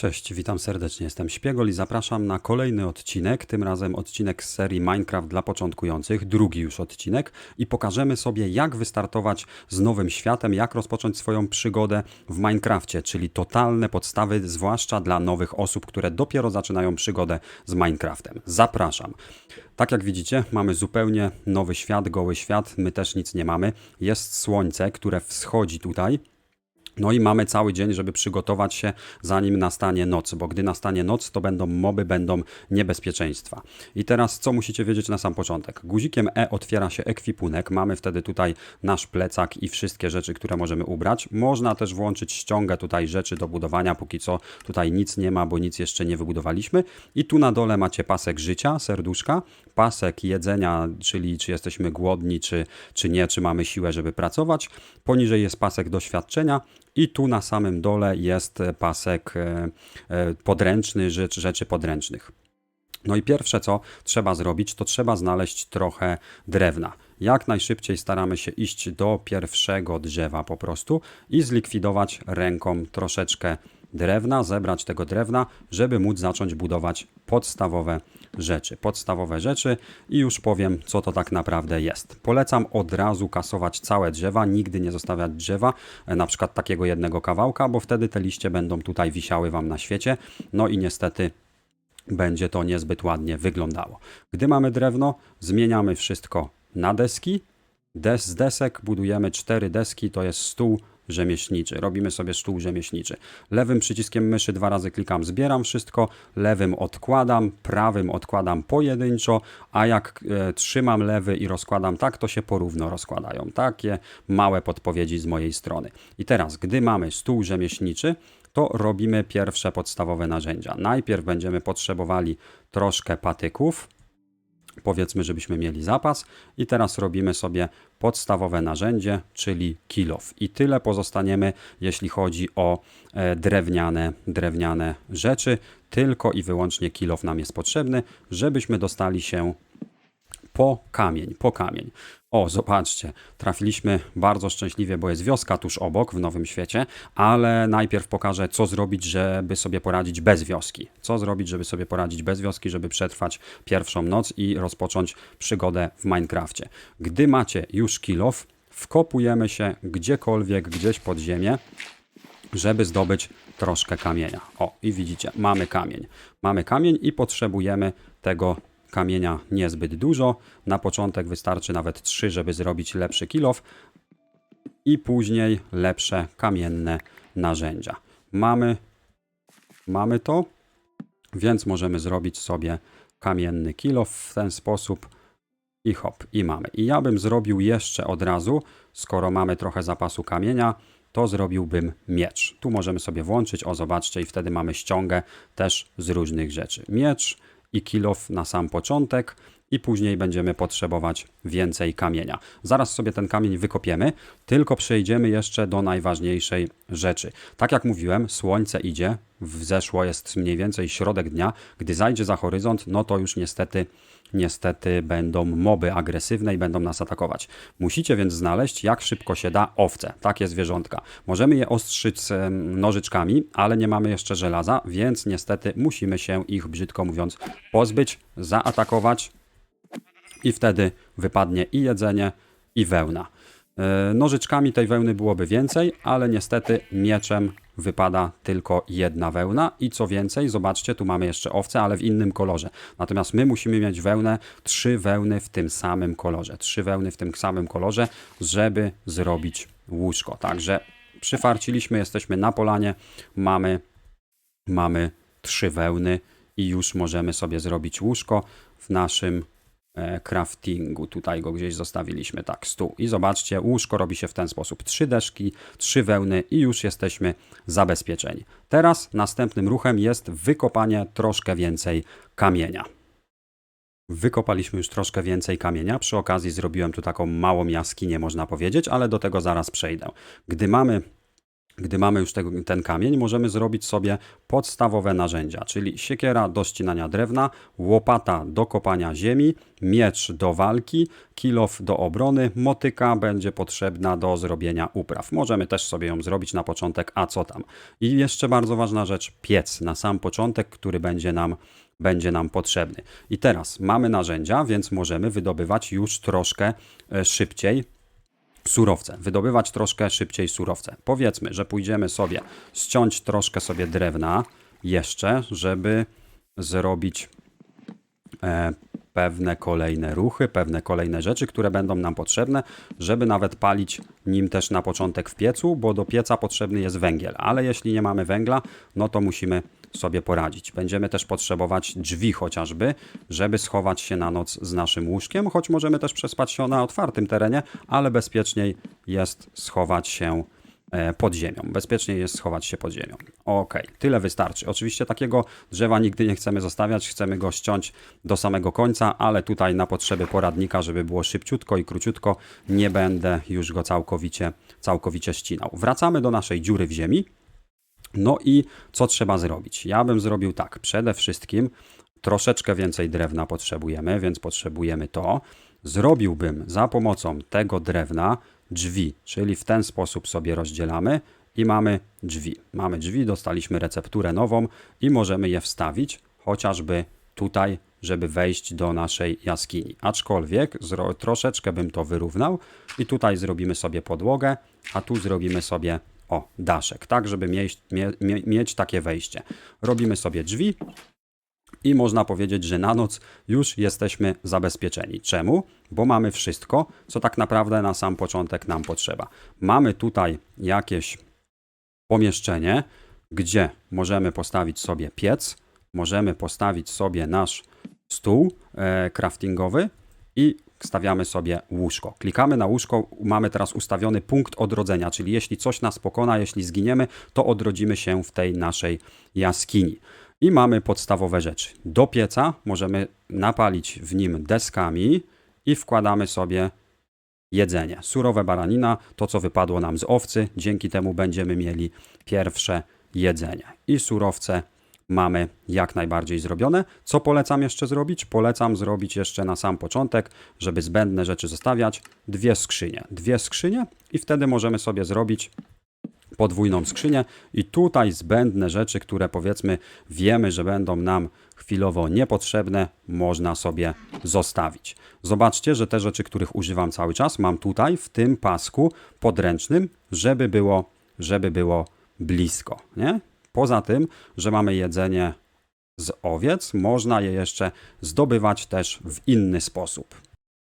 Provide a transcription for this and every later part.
Cześć, witam serdecznie, jestem Śpiegol i zapraszam na kolejny odcinek, tym razem odcinek z serii Minecraft dla początkujących, drugi już odcinek i pokażemy sobie jak wystartować z nowym światem, jak rozpocząć swoją przygodę w Minecrafcie, czyli totalne podstawy, zwłaszcza dla nowych osób, które dopiero zaczynają przygodę z Minecraftem. Zapraszam. Tak jak widzicie, mamy zupełnie nowy świat, goły świat, my też nic nie mamy. Jest słońce, które wschodzi tutaj, no i mamy cały dzień, żeby przygotować się, zanim nastanie noc, bo gdy nastanie noc, to będą moby, będą niebezpieczeństwa. I teraz co musicie wiedzieć na sam początek? Guzikiem E otwiera się ekwipunek, mamy wtedy tutaj nasz plecak i wszystkie rzeczy, które możemy ubrać. Można też włączyć ściągę tutaj rzeczy do budowania, póki co tutaj nic nie ma, bo nic jeszcze nie wybudowaliśmy. I tu na dole macie pasek życia, serduszka, pasek jedzenia, czyli czy jesteśmy głodni, czy, czy nie, czy mamy siłę, żeby pracować. Poniżej jest pasek doświadczenia i tu na samym dole jest pasek e, e, podręczny, rzecz, rzeczy podręcznych. No i pierwsze co trzeba zrobić, to trzeba znaleźć trochę drewna. Jak najszybciej staramy się iść do pierwszego drzewa po prostu i zlikwidować ręką troszeczkę drewna, zebrać tego drewna, żeby móc zacząć budować podstawowe rzeczy. Podstawowe rzeczy i już powiem, co to tak naprawdę jest. Polecam od razu kasować całe drzewa, nigdy nie zostawiać drzewa, e, na przykład takiego jednego kawałka, bo wtedy te liście będą tutaj wisiały Wam na świecie. No i niestety będzie to niezbyt ładnie wyglądało. Gdy mamy drewno, zmieniamy wszystko na deski. Des, z desek budujemy cztery deski, to jest stół rzemieślniczy. Robimy sobie stół rzemieślniczy. Lewym przyciskiem myszy dwa razy klikam, zbieram wszystko, lewym odkładam, prawym odkładam pojedynczo, a jak e, trzymam lewy i rozkładam tak, to się porówno rozkładają. Takie małe podpowiedzi z mojej strony. I teraz, gdy mamy stół rzemieślniczy, to robimy pierwsze podstawowe narzędzia. Najpierw będziemy potrzebowali troszkę patyków, powiedzmy, żebyśmy mieli zapas. I teraz robimy sobie podstawowe narzędzie, czyli kilof. I tyle pozostaniemy, jeśli chodzi o e, drewniane, drewniane rzeczy. Tylko i wyłącznie kilof nam jest potrzebny, żebyśmy dostali się po kamień, po kamień. O, zobaczcie, trafiliśmy bardzo szczęśliwie, bo jest wioska tuż obok w Nowym Świecie, ale najpierw pokażę, co zrobić, żeby sobie poradzić bez wioski. Co zrobić, żeby sobie poradzić bez wioski, żeby przetrwać pierwszą noc i rozpocząć przygodę w Minecrafcie. Gdy macie już kilof, wkopujemy się gdziekolwiek, gdzieś pod ziemię, żeby zdobyć troszkę kamienia. O, i widzicie, mamy kamień. Mamy kamień i potrzebujemy tego kamienia niezbyt dużo. Na początek wystarczy nawet 3, żeby zrobić lepszy kilof i później lepsze kamienne narzędzia. Mamy, mamy to, więc możemy zrobić sobie kamienny kilof w ten sposób i hop, i mamy. I ja bym zrobił jeszcze od razu, skoro mamy trochę zapasu kamienia, to zrobiłbym miecz. Tu możemy sobie włączyć, o zobaczcie, i wtedy mamy ściągę też z różnych rzeczy. Miecz, i kilof na sam początek i później będziemy potrzebować więcej kamienia. Zaraz sobie ten kamień wykopiemy, tylko przejdziemy jeszcze do najważniejszej rzeczy. Tak jak mówiłem, słońce idzie, wzeszło jest mniej więcej środek dnia, gdy zajdzie za horyzont, no to już niestety niestety będą moby agresywne i będą nas atakować. Musicie więc znaleźć, jak szybko się da, owce, takie zwierzątka. Możemy je ostrzyć nożyczkami, ale nie mamy jeszcze żelaza, więc niestety musimy się ich, brzydko mówiąc, pozbyć, zaatakować i wtedy wypadnie i jedzenie, i wełna. E, nożyczkami tej wełny byłoby więcej, ale niestety mieczem wypada tylko jedna wełna i co więcej, zobaczcie, tu mamy jeszcze owce, ale w innym kolorze. Natomiast my musimy mieć wełnę, trzy wełny w tym samym kolorze. Trzy wełny w tym samym kolorze, żeby zrobić łóżko. Także przyfarciliśmy, jesteśmy na polanie, mamy, mamy trzy wełny i już możemy sobie zrobić łóżko w naszym craftingu. Tutaj go gdzieś zostawiliśmy, tak, stół. I zobaczcie, łóżko robi się w ten sposób. Trzy deszki, trzy wełny i już jesteśmy zabezpieczeni. Teraz następnym ruchem jest wykopanie troszkę więcej kamienia. Wykopaliśmy już troszkę więcej kamienia. Przy okazji zrobiłem tu taką małą jaskinię, można powiedzieć, ale do tego zaraz przejdę. Gdy mamy Gdy mamy już tego, ten kamień, możemy zrobić sobie podstawowe narzędzia, czyli siekiera do ścinania drewna, łopata do kopania ziemi, miecz do walki, kilof do obrony, motyka będzie potrzebna do zrobienia upraw. Możemy też sobie ją zrobić na początek, a co tam. I jeszcze bardzo ważna rzecz, piec na sam początek, który będzie nam będzie nam potrzebny. I teraz mamy narzędzia, więc możemy wydobywać już troszkę e, szybciej surowce, wydobywać troszkę szybciej surowce. Powiedzmy, że pójdziemy sobie ściąć troszkę sobie drewna jeszcze, żeby zrobić e, pewne kolejne ruchy, pewne kolejne rzeczy, które będą nam potrzebne, żeby nawet palić nim też na początek w piecu, bo do pieca potrzebny jest węgiel, ale jeśli nie mamy węgla, no to musimy sobie poradzić. Będziemy też potrzebować drzwi chociażby, żeby schować się na noc z naszym łóżkiem, choć możemy też przespać się na otwartym terenie, ale bezpieczniej jest schować się e, pod ziemią. Bezpieczniej jest schować się pod ziemią. Ok, tyle wystarczy. Oczywiście takiego drzewa nigdy nie chcemy zostawiać, chcemy go ściąć do samego końca, ale tutaj na potrzeby poradnika, żeby było szybciutko i króciutko, nie będę już go całkowicie, całkowicie ścinał. Wracamy do naszej dziury w ziemi. No i co trzeba zrobić? Ja bym zrobił tak. Przede wszystkim troszeczkę więcej drewna potrzebujemy, więc potrzebujemy to. Zrobiłbym za pomocą tego drewna drzwi, czyli w ten sposób sobie rozdzielamy i mamy drzwi. Mamy drzwi, dostaliśmy recepturę nową i możemy je wstawić chociażby tutaj, żeby wejść do naszej jaskini. Aczkolwiek troszeczkę bym to wyrównał i tutaj zrobimy sobie podłogę, a tu zrobimy sobie o, daszek, tak, żeby mieć, mie, mieć takie wejście. Robimy sobie drzwi i można powiedzieć, że na noc już jesteśmy zabezpieczeni. Czemu? Bo mamy wszystko, co tak naprawdę na sam początek nam potrzeba. Mamy tutaj jakieś pomieszczenie, gdzie możemy postawić sobie piec, możemy postawić sobie nasz stół e, craftingowy i stawiamy sobie łóżko. Klikamy na łóżko, mamy teraz ustawiony punkt odrodzenia, czyli jeśli coś nas pokona, jeśli zginiemy, to odrodzimy się w tej naszej jaskini. I mamy podstawowe rzeczy. Do pieca możemy napalić w nim deskami i wkładamy sobie jedzenie. Surowe baranina, to co wypadło nam z owcy, dzięki temu będziemy mieli pierwsze jedzenie. I surowce mamy jak najbardziej zrobione. Co polecam jeszcze zrobić? Polecam zrobić jeszcze na sam początek, żeby zbędne rzeczy zostawiać, dwie skrzynie. Dwie skrzynie i wtedy możemy sobie zrobić podwójną skrzynię i tutaj zbędne rzeczy, które powiedzmy wiemy, że będą nam chwilowo niepotrzebne, można sobie zostawić. Zobaczcie, że te rzeczy, których używam cały czas, mam tutaj w tym pasku podręcznym, żeby było, żeby było blisko, nie? Poza tym, że mamy jedzenie z owiec, można je jeszcze zdobywać też w inny sposób.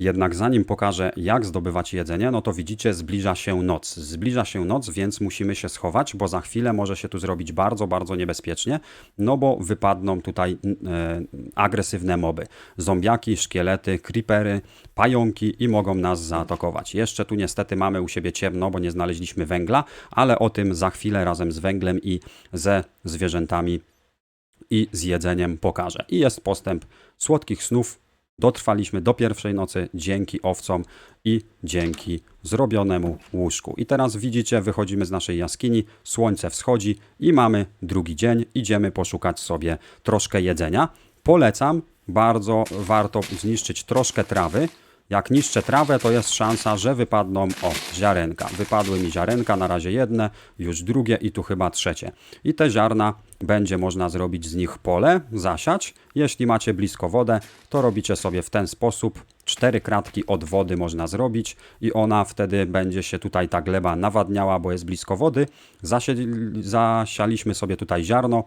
Jednak zanim pokażę, jak zdobywać jedzenie, no to widzicie, zbliża się noc. Zbliża się noc, więc musimy się schować, bo za chwilę może się tu zrobić bardzo, bardzo niebezpiecznie, no bo wypadną tutaj e, agresywne moby. Zombiaki, szkielety, creepery, pająki i mogą nas zaatakować. Jeszcze tu niestety mamy u siebie ciemno, bo nie znaleźliśmy węgla, ale o tym za chwilę razem z węglem i ze zwierzętami i z jedzeniem pokażę. I jest postęp słodkich snów Dotrwaliśmy do pierwszej nocy dzięki owcom i dzięki zrobionemu łóżku. I teraz widzicie, wychodzimy z naszej jaskini, słońce wschodzi i mamy drugi dzień. Idziemy poszukać sobie troszkę jedzenia. Polecam, bardzo warto zniszczyć troszkę trawy, jak niszczę trawę, to jest szansa, że wypadną, o, ziarenka. Wypadły mi ziarenka, na razie jedne, już drugie i tu chyba trzecie. I te ziarna będzie można zrobić z nich pole, zasiać. Jeśli macie blisko wodę, to robicie sobie w ten sposób. Cztery kratki od wody można zrobić i ona wtedy będzie się tutaj ta gleba nawadniała, bo jest blisko wody. Zasialiśmy sobie tutaj ziarno,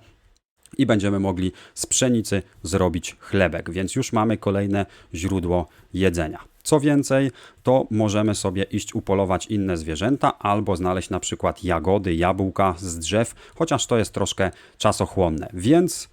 i będziemy mogli z pszenicy zrobić chlebek, więc już mamy kolejne źródło jedzenia. Co więcej, to możemy sobie iść upolować inne zwierzęta albo znaleźć na przykład jagody, jabłka z drzew, chociaż to jest troszkę czasochłonne. Więc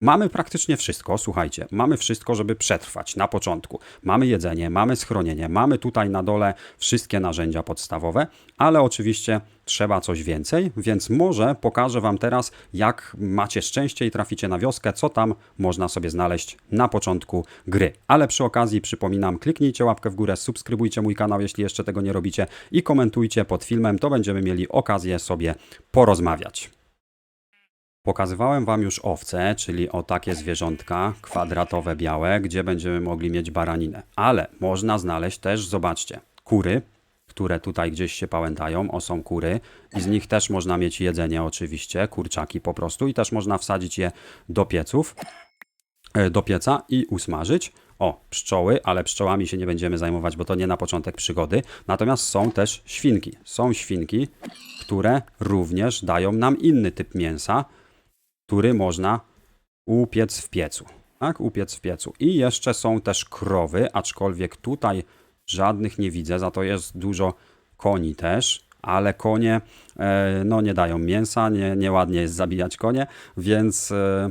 Mamy praktycznie wszystko, słuchajcie, mamy wszystko, żeby przetrwać na początku. Mamy jedzenie, mamy schronienie, mamy tutaj na dole wszystkie narzędzia podstawowe, ale oczywiście trzeba coś więcej, więc może pokażę Wam teraz, jak macie szczęście i traficie na wioskę, co tam można sobie znaleźć na początku gry. Ale przy okazji przypominam, kliknijcie łapkę w górę, subskrybujcie mój kanał, jeśli jeszcze tego nie robicie i komentujcie pod filmem, to będziemy mieli okazję sobie porozmawiać. Pokazywałem Wam już owce, czyli o takie zwierzątka kwadratowe, białe, gdzie będziemy mogli mieć baraninę. Ale można znaleźć też, zobaczcie, kury, które tutaj gdzieś się pałętają, o są kury i z nich też można mieć jedzenie oczywiście, kurczaki po prostu i też można wsadzić je do pieców, e, do pieca i usmażyć. O, pszczoły, ale pszczołami się nie będziemy zajmować, bo to nie na początek przygody. Natomiast są też świnki. Są świnki, które również dają nam inny typ mięsa, który można upiec w piecu. Tak, upiec w piecu. I jeszcze są też krowy, aczkolwiek tutaj żadnych nie widzę, za to jest dużo koni też, ale konie e, no nie dają mięsa, nie, nieładnie jest zabijać konie, więc e,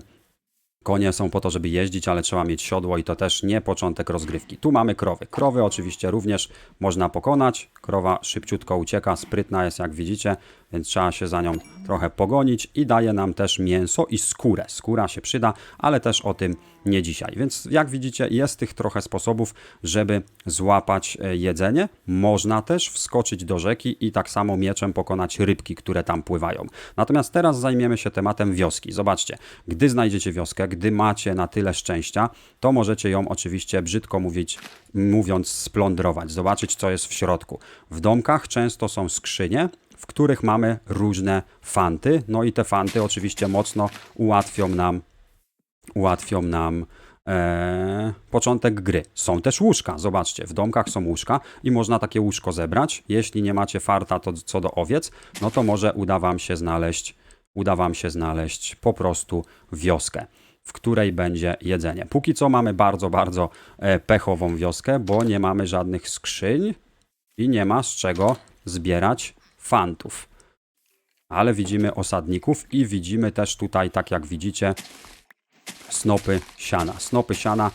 Konie są po to, żeby jeździć, ale trzeba mieć siodło i to też nie początek rozgrywki. Tu mamy krowy. Krowy oczywiście również można pokonać. Krowa szybciutko ucieka, sprytna jest jak widzicie, więc trzeba się za nią trochę pogonić i daje nam też mięso i skórę. Skóra się przyda, ale też o tym nie dzisiaj. Więc jak widzicie jest tych trochę sposobów, żeby złapać e, jedzenie. Można też wskoczyć do rzeki i tak samo mieczem pokonać rybki, które tam pływają. Natomiast teraz zajmiemy się tematem wioski. Zobaczcie, gdy znajdziecie wioskę, gdy macie na tyle szczęścia, to możecie ją oczywiście brzydko mówić, mówiąc splądrować, zobaczyć co jest w środku. W domkach często są skrzynie, w których mamy różne fanty, no i te fanty oczywiście mocno ułatwią nam ułatwią nam e, początek gry. Są też łóżka, zobaczcie, w domkach są łóżka i można takie łóżko zebrać. Jeśli nie macie farta to, co do owiec, no to może uda wam się znaleźć, uda wam się znaleźć po prostu wioskę w której będzie jedzenie. Póki co mamy bardzo, bardzo e, pechową wioskę, bo nie mamy żadnych skrzyń i nie ma z czego zbierać fantów. Ale widzimy osadników i widzimy też tutaj, tak jak widzicie, snopy siana. Snopy siana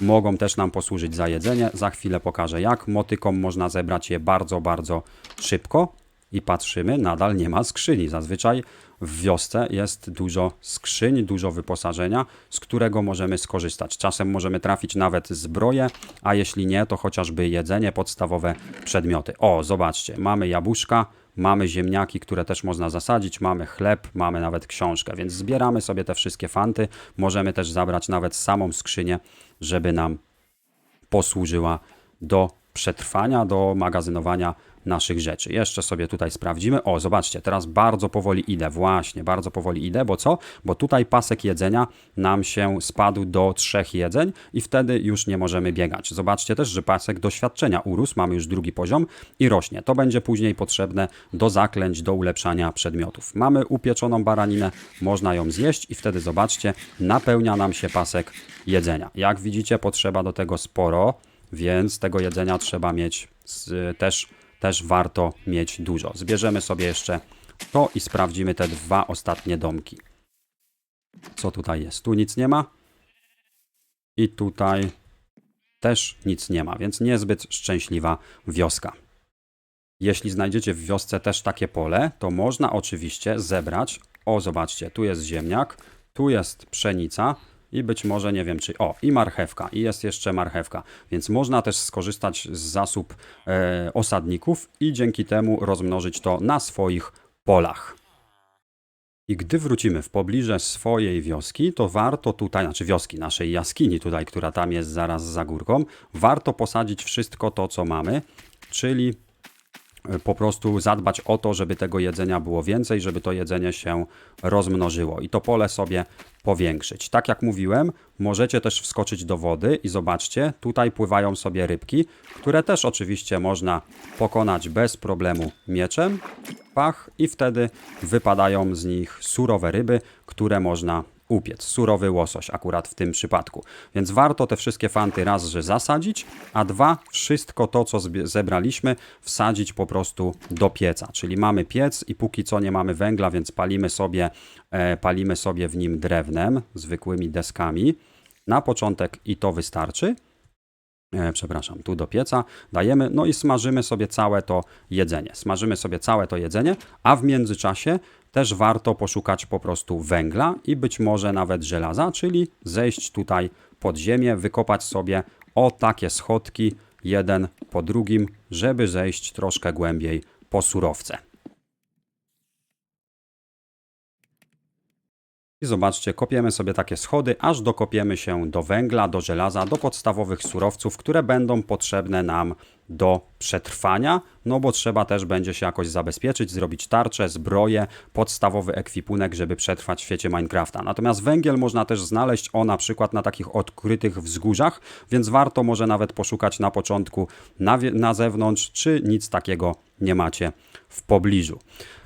mogą też nam posłużyć za jedzenie. Za chwilę pokażę jak. Motyką można zebrać je bardzo, bardzo szybko. I patrzymy, nadal nie ma skrzyni. Zazwyczaj w wiosce jest dużo skrzyń, dużo wyposażenia, z którego możemy skorzystać. Czasem możemy trafić nawet zbroję, a jeśli nie, to chociażby jedzenie, podstawowe przedmioty. O, zobaczcie, mamy jabłuszka, mamy ziemniaki, które też można zasadzić, mamy chleb, mamy nawet książkę, więc zbieramy sobie te wszystkie fanty. Możemy też zabrać nawet samą skrzynię, żeby nam posłużyła do przetrwania, do magazynowania naszych rzeczy. Jeszcze sobie tutaj sprawdzimy. O, zobaczcie, teraz bardzo powoli idę. Właśnie, bardzo powoli idę, bo co? Bo tutaj pasek jedzenia nam się spadł do trzech jedzeń i wtedy już nie możemy biegać. Zobaczcie też, że pasek doświadczenia urósł. Mamy już drugi poziom i rośnie. To będzie później potrzebne do zaklęć, do ulepszania przedmiotów. Mamy upieczoną baraninę, można ją zjeść i wtedy zobaczcie, napełnia nam się pasek jedzenia. Jak widzicie, potrzeba do tego sporo, więc tego jedzenia trzeba mieć też też warto mieć dużo. Zbierzemy sobie jeszcze to i sprawdzimy te dwa ostatnie domki. Co tutaj jest? Tu nic nie ma. I tutaj też nic nie ma, więc niezbyt szczęśliwa wioska. Jeśli znajdziecie w wiosce też takie pole, to można oczywiście zebrać. O, zobaczcie, tu jest ziemniak, tu jest pszenica, i być może, nie wiem czy, o, i marchewka, i jest jeszcze marchewka, więc można też skorzystać z zasób e, osadników i dzięki temu rozmnożyć to na swoich polach. I gdy wrócimy w pobliże swojej wioski, to warto tutaj, znaczy wioski, naszej jaskini tutaj, która tam jest zaraz za górką, warto posadzić wszystko to, co mamy, czyli po prostu zadbać o to, żeby tego jedzenia było więcej, żeby to jedzenie się rozmnożyło i to pole sobie powiększyć. Tak jak mówiłem, możecie też wskoczyć do wody i zobaczcie, tutaj pływają sobie rybki, które też oczywiście można pokonać bez problemu mieczem, pach i wtedy wypadają z nich surowe ryby, które można upiec. Surowy łosoś akurat w tym przypadku. Więc warto te wszystkie fanty raz, że zasadzić, a dwa, wszystko to, co zebraliśmy, wsadzić po prostu do pieca. Czyli mamy piec i póki co nie mamy węgla, więc palimy sobie, e, palimy sobie w nim drewnem, zwykłymi deskami. Na początek i to wystarczy. e, przepraszam, tu do pieca, dajemy, no i smażymy sobie całe to jedzenie. Smażymy sobie całe to jedzenie, a w międzyczasie też warto poszukać po prostu węgla i być może nawet żelaza, czyli zejść tutaj pod ziemię, wykopać sobie o takie schodki, jeden po drugim, żeby zejść troszkę głębiej po surowce. I zobaczcie, kopiemy sobie takie schody, aż dokopiemy się do węgla, do żelaza, do podstawowych surowców, które będą potrzebne nam do przetrwania, no bo trzeba też będzie się jakoś zabezpieczyć, zrobić tarczę, zbroję, podstawowy ekwipunek, żeby przetrwać w świecie Minecrafta. Natomiast węgiel można też znaleźć o na przykład na takich odkrytych wzgórzach, więc warto może nawet poszukać na początku na, na zewnątrz, czy nic takiego nie macie w pobliżu.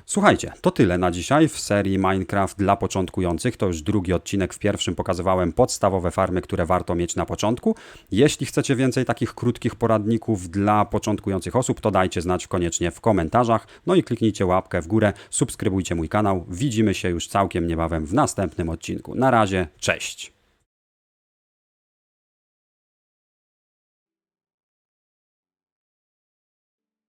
Słuchajcie, to tyle na dzisiaj w serii Minecraft dla początkujących. To już drugi odcinek. W pierwszym pokazywałem podstawowe farmy, które warto mieć na początku. Jeśli chcecie więcej takich krótkich poradników początkujących osób, to dajcie znać koniecznie w komentarzach. No i kliknijcie łapkę w górę, subskrybujcie mój kanał. Widzimy się już całkiem niebawem w następnym odcinku. Na razie, cześć!